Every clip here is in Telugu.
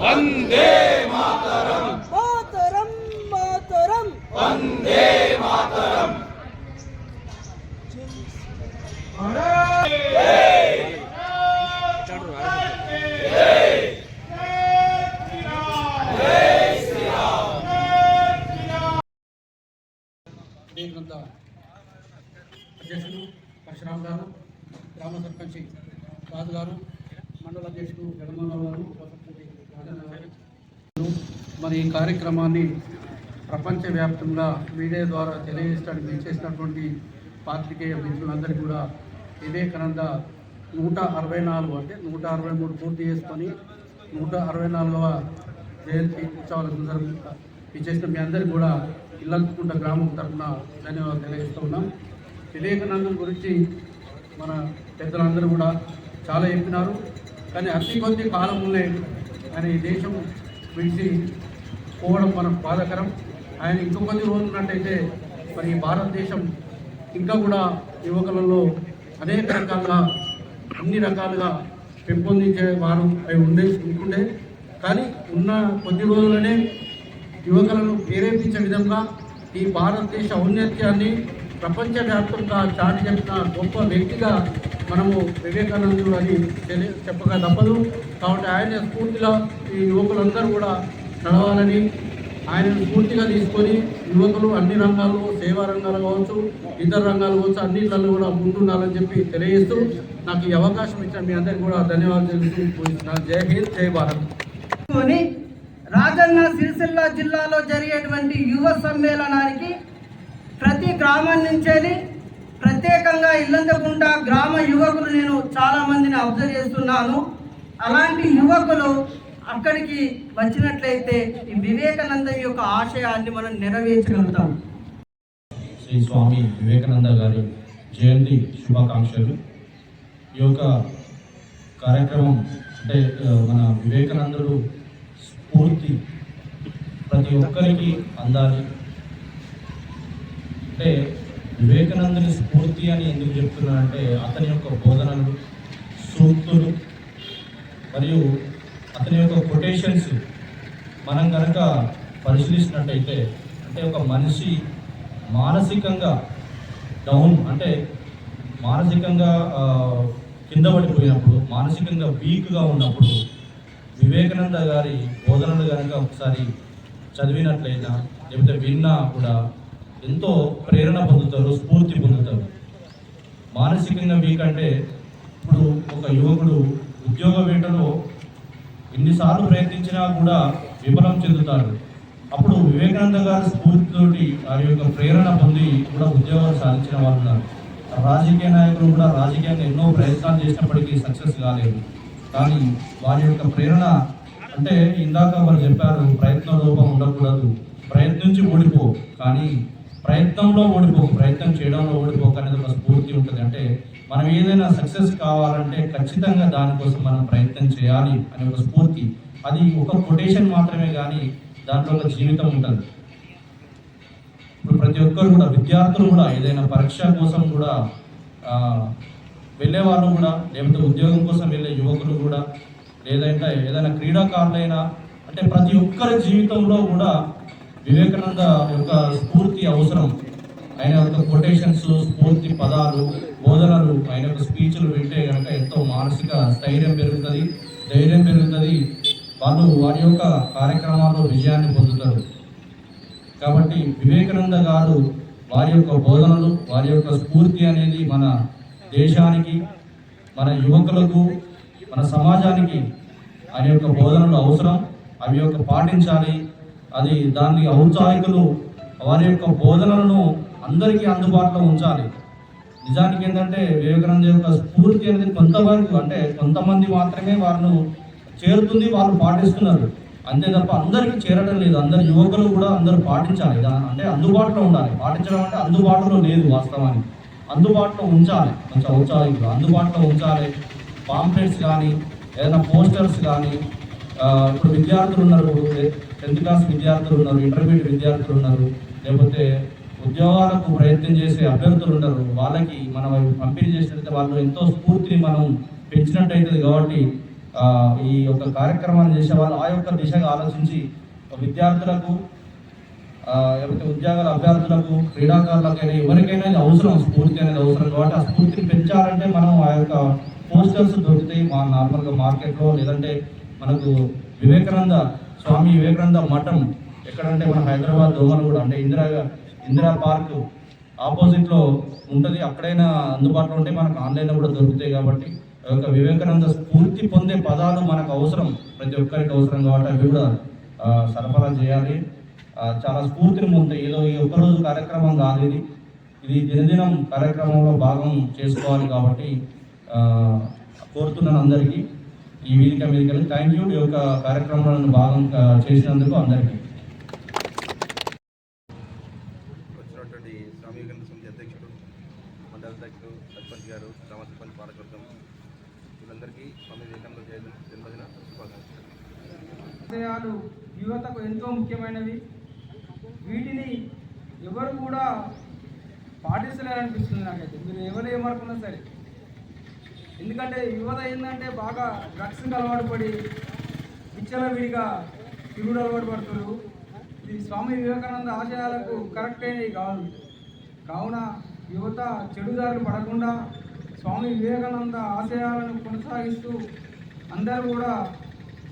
वन्दे मातरम् मातरम् मातरम् वन्दे मातरम् మరి ఈ కార్యక్రమాన్ని ప్రపంచవ్యాప్తంగా మీడియా ద్వారా తెలియజేయడానికి చేసినటువంటి పాత్రికేయ మిత్రులందరికీ కూడా వివేకానంద నూట అరవై నాలుగు అంటే నూట అరవై మూడు పూర్తి చేసుకొని నూట అరవై నాలుగవ జయంతి ఉత్సవాల సందర్భంగా ఇచ్చేసిన మీ అందరికీ కూడా ఇల్లంతకుంట గ్రామం తరఫున ధన్యవాదాలు తెలియజేస్తూ ఉన్నాం. వివేకానందం గురించి మన పెద్దలందరూ కూడా చాలా చెప్పినారు. కానీ అతి కొద్ది కాలంలోనే ఆయన ఈ దేశం విడిచి పోవడం మనకు బాధకరం. ఆయన ఇంకో కొద్ది రోజులు ఉన్నట్టయితే మరి భారతదేశం ఇంకా కూడా యువకులలో అనేక రకాలుగా అన్ని రకాలుగా పెంపొందించే వారు అవి ఉండే ఉంటుండే. కానీ ఉన్న కొద్ది రోజులనే యువకులను ప్రేరేపించే విధంగా ఈ భారతదేశ ఔన్నత్యాన్ని ప్రపంచవ్యాప్తంగా చాటి చెప్పిన గొప్ప వ్యక్తిగా మనము వివేకానందుడు అని తెలి చెప్పగా తప్పదు. కాబట్టి ఆయన స్ఫూర్తిలో ఈ యువకులందరూ కూడా నడవాలని ఆయనను స్ఫూర్తిగా తీసుకొని యువకులు అన్ని రంగాల్లో సేవా రంగాలు కావచ్చు ఇతర రంగాలు కావచ్చు అన్నిట్లలో కూడా ముందుండాలని చెప్పి తెలియజేస్తూ నాకు ఈ అవకాశం ఇచ్చిన మీ అందరికీ కూడా ధన్యవాదాలు తెలుపుతూ ముగిస్తున్నాను. జై హింద్ జై భారత్ రాజన్న సిరిసిల్ల జిల్లాలో జరిగేటువంటి యువ సమ్మేళనానికి ప్రతి గ్రామం నుంచేది ప్రత్యేకంగా ఇల్లందకుంట గ్రామ యువకులు నేను చాలా మందిని అబ్జర్వ్ చేస్తున్నాను అలాంటి యువకులు అక్కడికి వచ్చినట్లయితే ఈ వివేకానంద యొక్క ఆశయాన్ని మనం నెరవేర్చగలుగుతాం. శ్రీ స్వామి వివేకానంద గారి జయంతి శుభాకాంక్షలు. ఈ యొక్క కార్యక్రమం అంటే మన వివేకానందుడు స్ఫూర్తి ప్రతి ఒక్కరికి అందాలి. అంటే వివేకానందుని స్ఫూర్తి అని ఎందుకు చెప్తున్నానంటే అతని యొక్క బోధనలు సూక్తులు మరియు అతని యొక్క కొటేషన్స్ మనం కనుక పరిశీలిస్తున్నట్టయితే అంటే ఒక మనిషి మానసికంగా డౌన్ అంటే మానసికంగా కింద పడిపోయినప్పుడు మానసికంగా వీక్గా ఉన్నప్పుడు వివేకానంద గారి బోధనలు కనుక ఒకసారి చదివినట్లయినా లేకపోతే విన్నా కూడా ఎంతో ప్రేరణ పొందుతారు స్ఫూర్తి పొందుతారు. మానసికంగా వీక్ అంటే ఇప్పుడు ఒక యువకుడు ఉద్యోగ వేటలో ఎన్నిసార్లు ప్రయత్నించినా కూడా విఫలం చెందుతాడు అప్పుడు వివేకానంద గారి స్ఫూర్తితోటి వారి యొక్క ప్రేరణ పొంది కూడా ఉద్యోగాలు సాధించిన వాళ్ళు ఉన్నారు. రాజకీయ నాయకులు కూడా రాజకీయాన్ని ఎన్నో ప్రయత్నాలు చేసినప్పటికీ సక్సెస్ కాలేదు. కానీ వారి యొక్క ప్రేరణ అంటే ఇందాక వారు చెప్పారు ప్రయత్న లోపం ఉండకూడదు. ప్రయత్నించి ఓడిపో. కానీ ప్రయత్నంలో ఓడిపో ప్రయత్నం చేయడంలో ఓడిపోక అనేది ఒక స్ఫూర్తి ఉంటుంది. అంటే మనం ఏదైనా సక్సెస్ కావాలంటే ఖచ్చితంగా దానికోసం మనం ప్రయత్నం చేయాలి అనే ఒక స్ఫూర్తి. అది ఒక కొటేషన్ మాత్రమే కానీ దాంట్లో ఒక జీవితం ఉంటుంది. ఇప్పుడు ప్రతి ఒక్కరు కూడా విద్యార్థులు కూడా ఏదైనా పరీక్ష కోసం కూడా వెళ్ళే వాళ్ళు కూడా లేకపోతే ఉద్యోగం కోసం వెళ్ళే యువకులు కూడా లేదంటే ఏదైనా క్రీడాకారులైనా అంటే ప్రతి ఒక్కరి జీవితంలో కూడా వివేకానంద యొక్క స్ఫూర్తి అవసరం. ఆయన యొక్క కొటేషన్స్ స్ఫూర్తి పదాలు బోధనలు ఆయన యొక్క స్పీచ్లు వింటే కనుక ఎంతో మానసిక స్థైర్యం పెరుగుతుంది. ధైర్యం పెరుగుతుంది. వాళ్ళు వారి యొక్క కార్యక్రమాల్లో విజయాన్ని పొందుతారు. కాబట్టి వివేకానంద గారు వారి యొక్క బోధనలు వారి యొక్క స్ఫూర్తి అనేది మన దేశానికి మన యువకులకు మన సమాజానికి ఆయన యొక్క బోధనలు అవసరం. అవి యొక్క పాటించాలి. అది దాన్ని ఔత్సాహికులు వారి యొక్క బోధనలను అందరికీ అందుబాటులో ఉంచాలి. నిజానికి ఏంటంటే వివేకానంద యొక్క స్ఫూర్తి అనేది కొంతవరకు అంటే కొంతమంది మాత్రమే వారిను చేరుతుంది వాళ్ళు పాటిస్తున్నారు. అంతే తప్ప అందరికీ చేరడం లేదు. అందరు యువకులు కూడా అందరూ పాటించాలి. అంటే అందుబాటులో ఉండాలి. పాటించడం అంటే అందుబాటులో లేదు వాస్తవానికి. అందుబాటులో ఉంచాలి. కొంచెం ఉంచాలి అందుబాటులో ఉంచాలి. పాంప్లెట్స్ కానీ ఏదైనా పోస్టర్స్ కానీ ఇప్పుడు విద్యార్థులు ఉన్నారు. టెన్త్ క్లాస్ విద్యార్థులు ఉన్నారు ఇంటర్మీడియట్ విద్యార్థులు ఉన్నారు లేకపోతే ఉద్యోగాలకు ప్రయత్నం చేసే అభ్యర్థులు ఉన్నారు వాళ్ళకి మనం పంపిణీ చేసినట్లయితే వాళ్ళు ఎంతో స్ఫూర్తిని మనం పెంచినట్టయితుంది కాబట్టి ఈ యొక్క కార్యక్రమాన్ని చేసే వాళ్ళు ఆ యొక్క దిశగా ఆలోచించి విద్యార్థులకు లేకపోతే ఉద్యోగాల అభ్యర్థులకు క్రీడాకారులకైనా ఎవరికైనా ఇది అవసరం స్ఫూర్తి అనేది అవసరం కాబట్టి ఆ స్ఫూర్తిని పెంచాలంటే మనం ఆ యొక్క పోస్టర్స్ దొరుకుతాయి మా నార్మల్గా మార్కెట్లో లేదంటే మనకు వివేకానంద స్వామి వివేకానంద మఠం ఎక్కడంటే మన హైదరాబాద్ దోమలు కూడా అంటే ఇందిరా ఇందిరా పార్క్ ఆపోజిట్లో ఉంటుంది. అక్కడైనా అందుబాటులో ఉంటే మనకు ఆన్లైన్లో కూడా దొరుకుతాయి కాబట్టి ఒక యొక్క వివేకానంద స్ఫూర్తి పొందే పదాలు మనకు అవసరం. ప్రతి ఒక్కరికి అవసరం కాబట్టి అవి కూడా సరఫరా చేయాలి. చాలా స్ఫూర్తిని పొందుతాయి. ఏదో ఈ ఒక్కరోజు కార్యక్రమం కాదు ఇది. ఇది దినదినం కార్యక్రమంలో భాగం చేసుకోవాలి కాబట్టి కోరుతున్నాను అందరికీ. ఈ వేదిక మీదకి థ్యాంక్ యూ ఈ యొక్క కార్యక్రమంలో నన్ను భాగం చేసినందుకు అందరికీ. వచ్చినటువంటి స్వామి సమితి అధ్యక్షుడు మండల అధ్యక్షుడు సర్పంచ్ గారు గ్రామ సర్పంచ్ పాలకవర్గం వీళ్ళందరికీ స్వామి వివేకానంద జయంతి జన్మదిన శుభాకాంక్షలు. ఆశయాలు యువతకు ఎంతో ముఖ్యమైనవి. వీటిని ఎవరు కూడా పాటిస్తలేరనిపిస్తుంది నాకైతే. మీరు ఎవరు ఏమనుకున్నా సరే. ఎందుకంటే యువత ఏంటంటే బాగా డ్రగ్స్ అలవాటు పడి విచ్చల విడిగా తిరుగుడు అలవాటు పడుతున్నారు. ఇది స్వామి వివేకానంద ఆశయాలకు కరెక్ట్ అయినవి కాదు కావున యువత చెడుదారులు పడకుండా స్వామి వివేకానంద ఆశయాలను కొనసాగిస్తూ అందరూ కూడా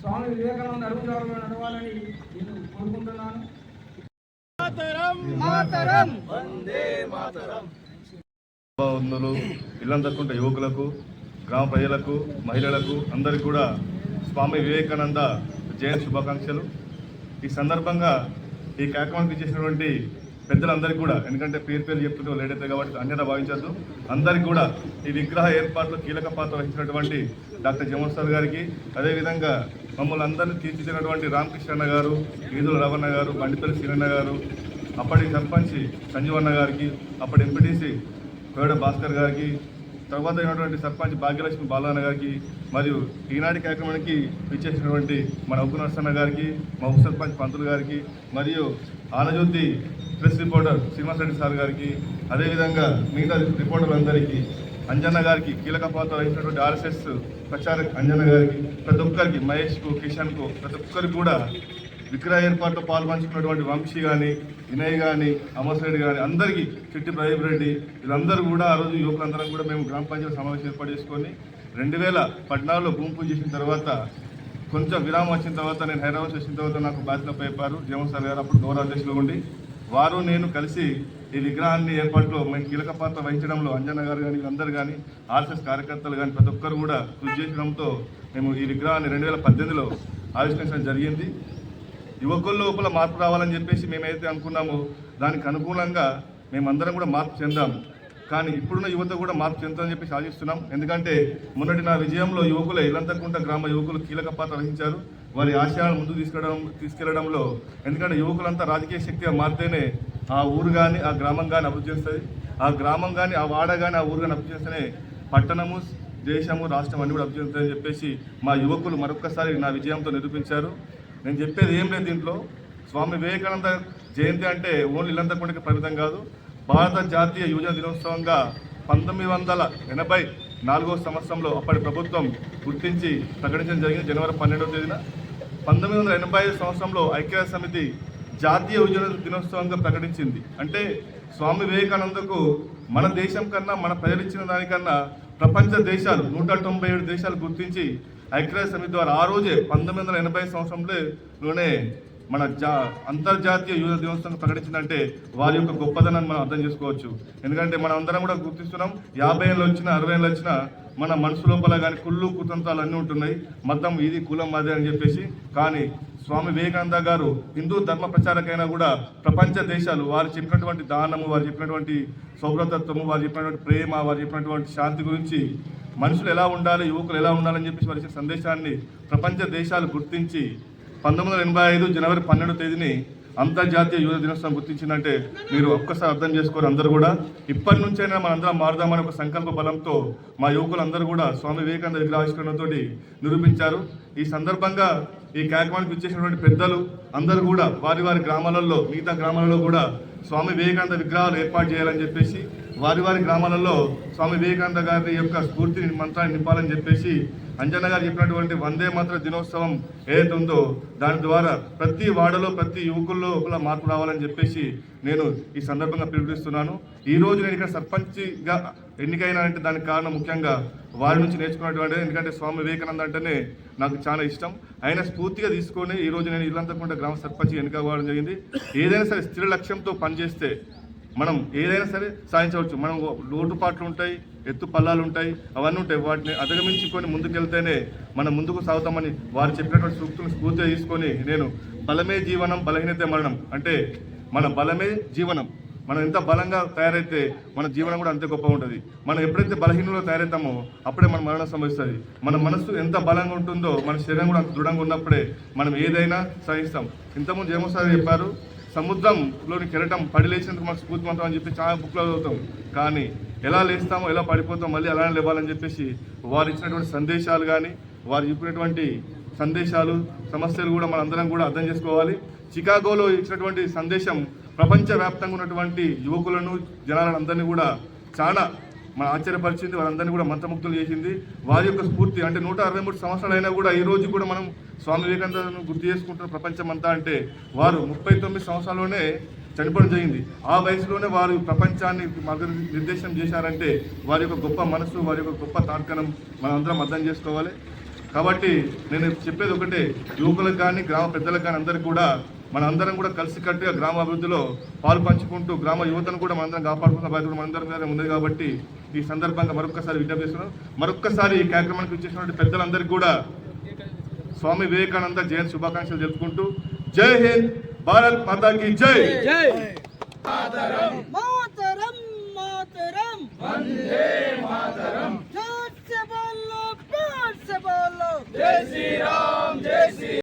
స్వామి వివేకానంద అడుగుదారులు నడవాలని నేను కోరుకుంటున్నాను. మాతరం వందలు ఇల్లందకుంట యువకులకు గ్రామ ప్రజలకు మహిళలకు అందరికీ కూడా స్వామి వివేకానంద జయంతి శుభాకాంక్షలు. ఈ సందర్భంగా ఈ కార్యక్రమానికి చేసినటువంటి పెద్దలందరికీ కూడా ఎందుకంటే పేరు పేరు చెప్తుంటే లేట్ అవుతుంది కాబట్టి అన్యత భావించద్దు. అందరికీ కూడా ఈ విగ్రహ ఏర్పాట్లో కీలక పాత్ర వహించినటువంటి డాక్టర్ జమోత్సవ్ గారికి అదేవిధంగా మమ్మల్ని అందరినీ తీర్చిదిద్దినటువంటి రామకృష్ణ గారు ఈదుల రవణ గారు బండిపల్లి శ్రీరన్న గారు అప్పటి సర్పంచ్ సంజీవన్న గారికి అప్పటి ఎంపీటీసీ కోడ భాస్కర్ గారికి తర్వాత అయినటువంటి సర్పంచ్ భాగ్యలక్ష్మి బాలన్న గారికి మరియు ఈనాటి కార్యక్రమానికి ఇచ్చేసినటువంటి మన ఉప్పు నరసన్న గారికి మా ఉప సర్పంచ్ పంతులు గారికి మరియు ఆనజ్యోతి press reporter Srinivasa Reddy sir గారికి అదేవిధంగా మిగతా రిపోర్టర్లందరికీ అంజన్న గారికి కీలక పాత్ర వహించినటువంటి ఆర్ఎస్ఎస్ ప్రచారక్ అంజన్న గారికి ప్రతి ఒక్కరికి మహేష్కు కిషన్కు ప్రతి ఒక్కరికి కూడా విగ్రహ ఏర్పాట్లో పాల్పంచుకున్నటువంటి వంశీ కానీ వినయ్ కానీ అమర్రెడ్డి కానీ అందరికీ చిట్టి ప్రదీప్ రెడ్డి వీళ్ళందరూ కూడా ఆ రోజు యువకులందరం కూడా మేము గ్రామ పంచాయతీ సమావేశం ఏర్పాటు చేసుకొని రెండు వేల పద్నాలుగులో భూమి పూజ చేసిన తర్వాత కొంచెం విరామం వచ్చిన తర్వాత నేను హైదరాబాద్ వచ్చిన తర్వాత నాకు బాధ్యత అయిపోయారు జగన్ సార్ గారు అప్పుడు గౌరవ అధ్యక్షులు ఉండి వారు నేను కలిసి ఈ విగ్రహాన్ని ఏర్పాటులో మేము కీలక పాత్ర వహించడంలో అంజన్న గారు కానీ వీళ్ళందరూ కానీ ఆర్ఎస్ఎస్ కార్యకర్తలు కానీ ప్రతి ఒక్కరు కూడా కృషి చేయడంతో మేము ఈ విగ్రహాన్ని రెండు వేల పద్దెనిమిదిలో ఆవిష్కరించడం జరిగింది. యువకుల లోపల మార్పు రావాలని చెప్పేసి మేమైతే అనుకున్నామో దానికి అనుకూలంగా మేమందరం కూడా మార్పు చెందాము కానీ ఇప్పుడున్న యువత కూడా మార్పు చెందుతుందని చెప్పి ఆశిస్తున్నాం ఎందుకంటే మొన్నటి నా విజయంలో యువకులే ఇలంతకుంట గ్రామ యువకులు కీలక పాత్ర వహించారు. వారి ఆశయాలను ముందుకు తీసుకెళ్ళడం తీసుకెళ్ళడంలో ఎందుకంటే యువకులంతా రాజకీయ శక్తిగా మారితేనే ఆ ఊరు కానీ ఆ గ్రామం కానీ అభివృద్ధి చేస్తుంది. ఆ గ్రామం కానీ ఆ వాడ కానీ ఆ ఊరు కానీ అభివృద్ధి చేస్తేనే పట్టణము దేశము రాష్ట్రం అన్ని కూడా అభివృద్ధి చెందుతాయని చెప్పేసి మా యువకులు మరొక్కసారి నా విజయంతో నిరూపించారు. నేను చెప్పేది ఏం లేదు దీంట్లో. స్వామి వివేకానంద జయంతి అంటే ఓన్లీ ఇల్లంతకుంటకి పరిమితం కాదు. భారత జాతీయ యువజన దినోత్సవంగా పంతొమ్మిది వందల ఎనభై నాలుగో సంవత్సరంలో అప్పటి ప్రభుత్వం గుర్తించి ప్రకటించడం జరిగింది జనవరి పన్నెండవ తేదీన. పంతొమ్మిది వందల ఎనభై ఐదు సంవత్సరంలో ఐక్యరాజ్య సమితి జాతీయ యువజన దినోత్సవంగా ప్రకటించింది. అంటే స్వామి వివేకానందకు మన దేశం కన్నా మన ప్రజలు ఇచ్చిన దానికన్నా ప్రపంచ దేశాలు నూట తొంభై ఏడు దేశాలు గుర్తించి ఐక్యరాజ్య సమితి ద్వారా ఆ రోజే పంతొమ్మిది వందల ఎనభై సంవత్సరంలోనే మన జా అంతర్జాతీయ యువత దినోత్సవం ప్రకటించిందంటే వారి యొక్క గొప్పదనాన్ని మనం అర్థం చేసుకోవచ్చు. ఎందుకంటే మనం అందరం కూడా గుర్తిస్తున్నాం యాభై ఏళ్ళు వచ్చిన అరవై ఏళ్ళు వచ్చిన మన మనసు లోపల కానీ కుళ్ళు కుతంత్రాలు అన్నీ ఉంటున్నాయి. మతం ఇది కులం అదే అని చెప్పేసి కానీ స్వామి వివేకానంద గారు హిందూ ధర్మ ప్రచారకైనా కూడా ప్రపంచ దేశాలు వారు చెప్పినటువంటి దానము వారు చెప్పినటువంటి సౌభ్రతత్వము వారు చెప్పినటువంటి ప్రేమ వారు చెప్పినటువంటి శాంతి గురించి మనుషులు ఎలా ఉండాలి యువకులు ఎలా ఉండాలని చెప్పేసి వారి సందేశాన్ని ప్రపంచ దేశాలు గుర్తించి పంతొమ్మిది వందల ఎనభై ఐదు జనవరి పన్నెండు తేదీని అంతర్జాతీయ యువత దినోత్సవం గుర్తించిందంటే మీరు ఒక్కసారి అర్థం చేసుకోరు అందరూ కూడా. ఇప్పటి నుంచైనా మనందరం మారుదామనే ఒక సంకల్ప బలంతో మా యువకులందరూ కూడా స్వామి వివేకానంద విగ్రహావిష్కరణతో నిరూపించారు. ఈ సందర్భంగా ఈ కార్యక్రమానికి ఇచ్చేసినటువంటి పెద్దలు అందరూ కూడా వారి వారి గ్రామాలలో మిగతా గ్రామాలలో కూడా స్వామి వివేకానంద విగ్రహాలు ఏర్పాటు చేయాలని చెప్పేసి వారి వారి గ్రామాలలో స్వామి వివేకానంద గారి యొక్క స్ఫూర్తిని మంత్రాన్ని నింపాలని చెప్పేసి అంజన్న గారు చెప్పినటువంటి వందే మాత్ర దినోత్సవం ఏదైతే ఉందో దాని ద్వారా ప్రతి వాడలో ప్రతి యువకుల్లో ఒకలా మార్పు రావాలని చెప్పేసి నేను ఈ సందర్భంగా పిలుపునిస్తున్నాను. ఈ రోజు నేను ఇక్కడ సర్పంచ్గా ఎన్నికైనా అంటే దానికి కారణం ముఖ్యంగా వారి నుంచి నేర్చుకున్నటువంటి ఎందుకంటే స్వామి వివేకానంద అంటేనే నాకు చాలా ఇష్టం. ఆయన స్ఫూర్తిగా తీసుకొని ఈ రోజు నేను ఇల్లంతకుంట గ్రామ సర్పంచ్ ఎన్నిక కావడం జరిగింది. ఏదైనా సరే స్థిర లక్ష్యంతో పనిచేస్తే మనం ఏదైనా సరే సాధించవచ్చు. మనం లోటుపాట్లు ఉంటాయి ఎత్తు పల్లాలు ఉంటాయి అవన్నీ ఉంటాయి. వాటిని అధిగమించుకొని ముందుకెళ్తేనే మనం ముందుకు సాగుతామని వారు చెప్పినటువంటి సూక్తులను స్ఫూర్తిగా తీసుకొని నేను బలమే జీవనం బలహీనతే మరణం. అంటే మన బలమే జీవనం. మనం ఎంత బలంగా తయారైతే మన జీవనం కూడా అంతే గొప్పగా ఉంటుంది. మనం ఎప్పుడైతే బలహీనంలో తయారవుతామో అప్పుడే మన మరణం సంభవిస్తుంది. మన మనసు ఎంత బలంగా ఉంటుందో మన శరీరం కూడా అంత దృఢంగా ఉన్నప్పుడే మనం ఏదైనా సాధిస్తాం. ఇంతకుముందు సార్ చెప్పారు? సముద్రంలోని కెరటం పడి లేచినందుకు మనకు స్ఫూర్తిమంతం అని చెప్పి చాలా బుక్లో చదువుతాం. కానీ ఎలా లేస్తామో ఎలా పడిపోతాం మళ్ళీ అలానే లేవాలని చెప్పేసి వారు ఇచ్చినటువంటి సందేశాలు కానీ వారు చెప్పినటువంటి సందేశాలు సమస్యలు కూడా మనందరం కూడా అర్థం చేసుకోవాలి. చికాగోలో ఇచ్చినటువంటి సందేశం ప్రపంచవ్యాప్తంగా ఉన్నటువంటి యువకులను జనాలను అందరినీ కూడా చాలా మన ఆశ్చర్యపరిచింది వారందరినీ కూడా మంత్రముగ్ధులు చేసింది. వారి యొక్క స్ఫూర్తి అంటే నూట అరవై మూడు సంవత్సరాలు అయినా కూడా ఈ రోజు కూడా మనం స్వామి వివేకానందను గుర్తు చేసుకుంటున్న ప్రపంచం అంతా అంటే వారు ముప్పై తొమ్మిది సంవత్సరాల్లోనే చనిపోవడం జరిగింది. ఆ వయసులోనే వారు ప్రపంచాన్ని మార్గ నిర్దేశం చేశారంటే వారి యొక్క గొప్ప మనసు వారి యొక్క గొప్ప తార్కణం మనందరం అర్థం చేసుకోవాలి. కాబట్టి నేను చెప్పేది ఒకటే యువకులకు కానీ గ్రామ పెద్దలకు కానీ అందరికీ కూడా మనందరం కూడా కలిసి కట్టుగా గ్రామ అభివృద్ధిలో పాలు పంచుకుంటూ గ్రామ యువతను కూడా మనందరం కాపాడుకున్న బాధ్యత మనందరం మీద ఉంది కాబట్టి ఈ సందర్భంగా మరొకసారి విజ్ఞాపిస్తున్నాం మరొకసారి ఈ కార్యక్రమానికి వచ్చేసినటువంటి పెద్దలందరికీ కూడా స్వామి వివేకానంద జయంతి శుభాకాంక్షలు జరుపుకుంటూ జై హింద్ భారత్ మాతాకి జై. జై. జై జై శ్రీ